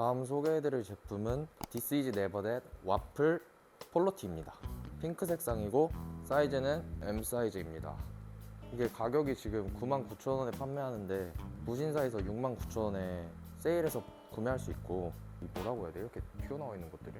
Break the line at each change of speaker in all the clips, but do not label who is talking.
다음 소개해드릴 제품은 This is Never That 와플 폴로티입니다. 핑크 색상이고 사이즈는 M 사이즈입니다. 이게 가격이 지금 99,000원에 판매하는데 무신사에서 69,000원에 세일해서 구매할 수 있고 이 뭐라고 해야 돼? 이렇게 튀어나와 있는 것들이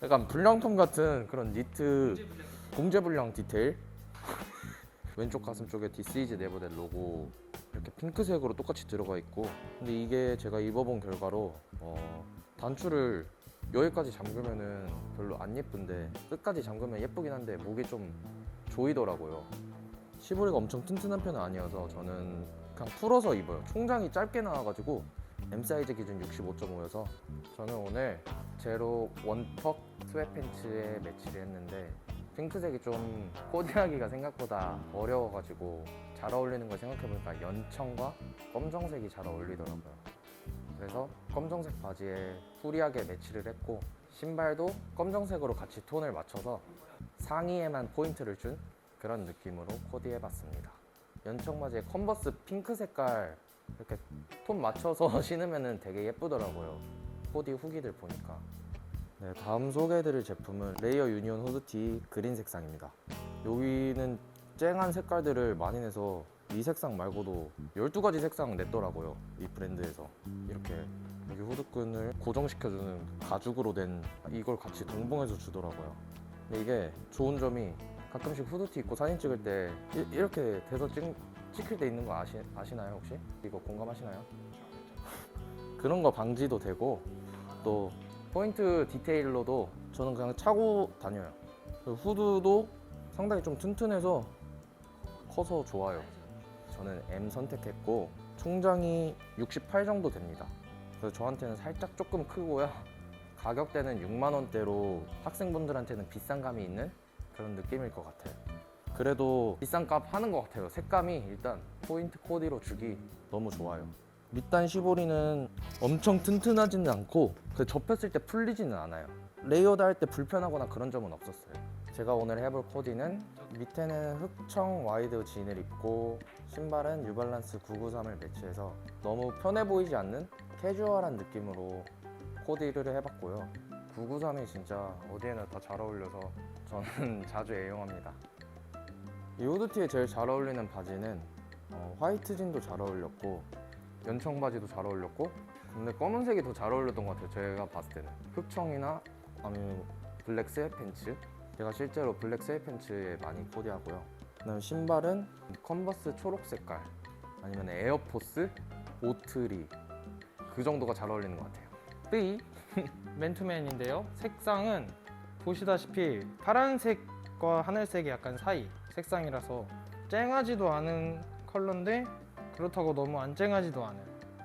약간 불량품 같은 그런 니트 공제 불량 디테일 왼쪽 가슴 쪽에 This is Never That 로고 이렇게 핑크색으로 똑같이 들어가 있고 근데 이게 제가 입어본 결과로 어, 단추를 여기까지 잠그면은 별로 안 예쁜데 끝까지 잠그면 예쁘긴 한데 목이 좀 조이더라고요. 시보리가 엄청 튼튼한 편은 아니어서 저는 그냥 풀어서 입어요. 총장이 짧게 나와가지고 M 사이즈 기준 65.5여서 저는 오늘 제로 원턱 스웨팬츠에 매치를 했는데 핑크색이 좀 코디하기가 생각보다 어려워가지고 잘 어울리는 걸 생각해보니까 연청과 검정색이 잘 어울리더라고요. 그래서 검정색 바지에 후리하게 매치를 했고 신발도 검정색으로 같이 톤을 맞춰서 상의에만 포인트를 준 그런 느낌으로 코디해봤습니다. 연청 바지에 컨버스 핑크 색깔 이렇게 톤 맞춰서 신으면 되게 예쁘더라고요. 코디 후기들 보니까. 네, 다음 소개해드릴 제품은 레이어 유니온 후드티 그린 색상입니다. 여기는 쨍한 색깔들을 많이 내서 이 색상 말고도 12가지 색상 냈더라고요. 이 브랜드에서. 이렇게 여기 후드끈을 고정시켜주는 가죽으로 된 이걸 같이 동봉해서 주더라고요. 근데 이게 좋은 점이 가끔씩 후드티 입고 사진 찍을 때 이- 이렇게 돼서 찍, 찍힐 때 있는 거 아시, 아시나요 혹시? 이거 공감하시나요? 그런 거 방지도 되고 또 포인트 디테일로도 저는 그냥 차고 다녀요. 그리고 후드도 상당히 좀 튼튼해서 커서 좋아요. 저는 M 선택했고 총장이 68 정도 됩니다. 그래서 저한테는 살짝 조금 크고요. 가격대는 6만 원대로 학생분들한테는 비싼 감이 있는 그런 느낌일 것 같아요. 그래도 비싼 값 하는 것 같아요. 색감이 일단 포인트 코디로 주기 너무 좋아요. 밑단 시보리는 엄청 튼튼하지는 않고 그 접혔을 때 풀리지는 않아요. 레이어드 할 때 불편하거나 그런 점은 없었어요. 제가 오늘 해볼 코디는 밑에는 흑청 와이드 진을 입고 신발은 뉴발란스 993을 매치해서 너무 편해 보이지 않는 캐주얼한 느낌으로 코디를 해봤고요. 993이 진짜 어디에나 다 잘 어울려서 저는 자주 애용합니다. 이 후드티에 제일 잘 어울리는 바지는 어, 화이트 진도 잘 어울렸고 연청 바지도 잘 어울렸고 근데 검은색이 더 잘 어울렸던 것 같아요 제가 봤을 때는. 흑청이나 아니면 블랙 스웨 팬츠? 제가 실제로 블랙 스웨 팬츠에 많이 코디하고요. 그다음 신발은 컨버스 초록 색깔 아니면 에어포스 오트리 그 정도가 잘 어울리는 것 같아요.
뜨이 맨투맨인데요. 색상은 보시다시피 파란색과 하늘색의 약간 사이 색상이라서 쨍하지도 않은 컬러인데 그렇다고 너무 안 쨍하지도 않은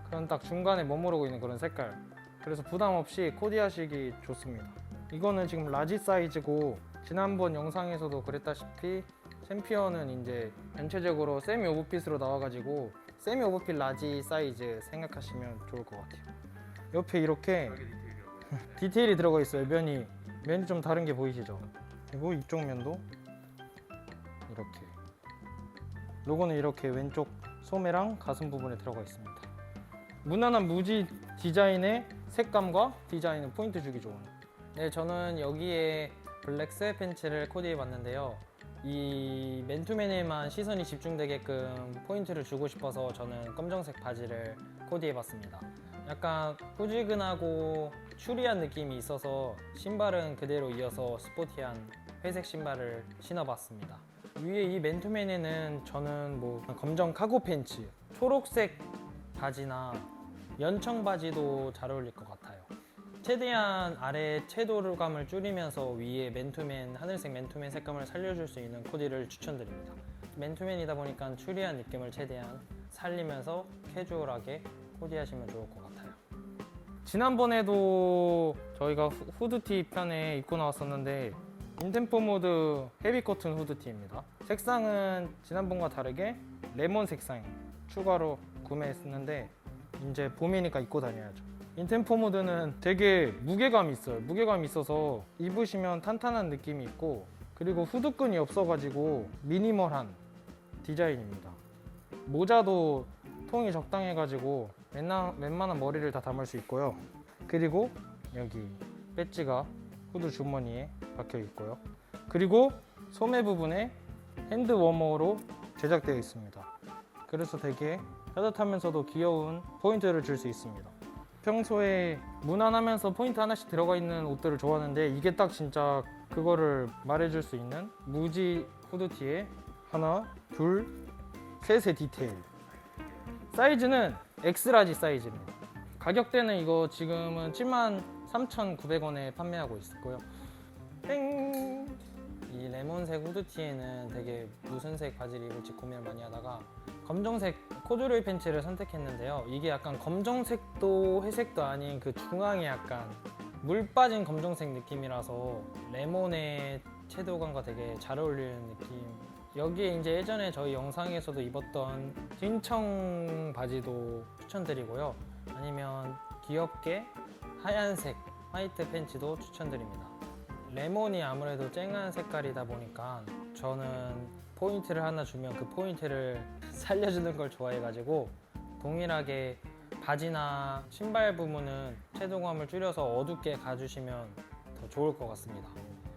그런 딱 중간에 머무르고 있는 그런 색깔. 그래서 부담 없이 코디하시기 좋습니다. 이거는 지금 라지 사이즈고 지난번 영상에서도 그랬다시피 챔피언은 이제 전체적으로 세미 오버핏으로 나와가지고 세미 오버핏 라지 사이즈 생각하시면 좋을 것 같아요. 옆에 이렇게 디테일이 들어가 있어요 면이 면이 좀 다른 게 보이시죠 그리고 이쪽 면도 이렇게 로고는 이렇게 왼쪽 소매랑 가슴 부분에 들어가 있습니다. 무난한 무지 디자인의 색감과 디자인은 포인트 주기 좋은. 네 저는 여기에 블랙 스웨 팬츠를 코디해 봤는데요. 이 맨투맨에만 시선이 집중되게끔 포인트를 주고 싶어서 저는 검정색 바지를 코디해 봤습니다. 약간 후지근하고 추리한 느낌이 있어서 신발은 그대로 이어서 스포티한 회색 신발을 신어봤습니다. 위에 이 맨투맨에는 저는 뭐 검정 카고 팬츠, 초록색 바지나 연청 바지도 잘 어울릴 것 같아요. 최대한 아래 채도감을 줄이면서 위에 맨투맨 하늘색 맨투맨 색감을 살려줄 수 있는 코디를 추천드립니다. 맨투맨이다 보니까 추리한 느낌을 최대한 살리면서 캐주얼하게 코디하시면 좋을 것 같아요. 지난번에도 저희가 후- 후드티 편에 입고 나왔었는데 인템포 모드 헤비 코튼 후드티입니다. 색상은 지난번과 다르게 레몬 색상 추가로 구매했었는데 이제 봄이니까 입고 다녀야죠. 인템포 모드는 되게 무게감이 있어요. 무게감이 있어서 입으시면 탄탄한 느낌이 있고 그리고 후드끈이 없어가지고 미니멀한 디자인입니다. 모자도 통이 적당해가지고 웬만, 웬만한 머리를 다 담을 수 있고요. 그리고 여기 배지가 후드 주머니에 박혀 있고요. 그리고 소매 부분에 핸드 워머로 제작되어 있습니다. 그래서 되게 따뜻하면서도 귀여운 포인트를 줄 수 있습니다. 평소에 무난하면서 포인트 하나씩 들어가 있는 옷들을 좋아하는데 이게 딱 진짜 그거를 말해줄 수 있는 무지 후드티에 하나, 둘, 셋의 디테일. 사이즈는 엑스라지 사이즈입니다. 가격대는 이거 지금은 73,900원에 판매하고 있고요. 땡! 이 레몬색 후드티에는 되게 무슨 색 바지를 입을지 고민을 많이 하다가 검정색 코듀로이 팬츠를 선택했는데요. 이게 약간 검정색도 회색도 아닌 그 중앙에 약간 물 빠진 검정색 느낌이라서 레몬의 채도감과 되게 잘 어울리는 느낌. 여기에 이제 예전에 저희 영상에서도 입었던 찐청 바지도 추천드리고요. 아니면 귀엽게 하얀색 화이트 팬츠도 추천드립니다. 레몬이 아무래도 쨍한 색깔이다 보니까 저는 포인트를 하나 주면 그 포인트를 살려주는 걸 좋아해가지고 동일하게 바지나 신발 부분은 채도감을 줄여서 어둡게 가주시면 더 좋을 것 같습니다.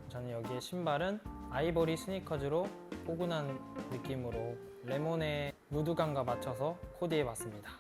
저는 여기에 신발은 아이보리 스니커즈로 포근한 느낌으로 레몬의 무드감과 맞춰서 코디해 봤습니다.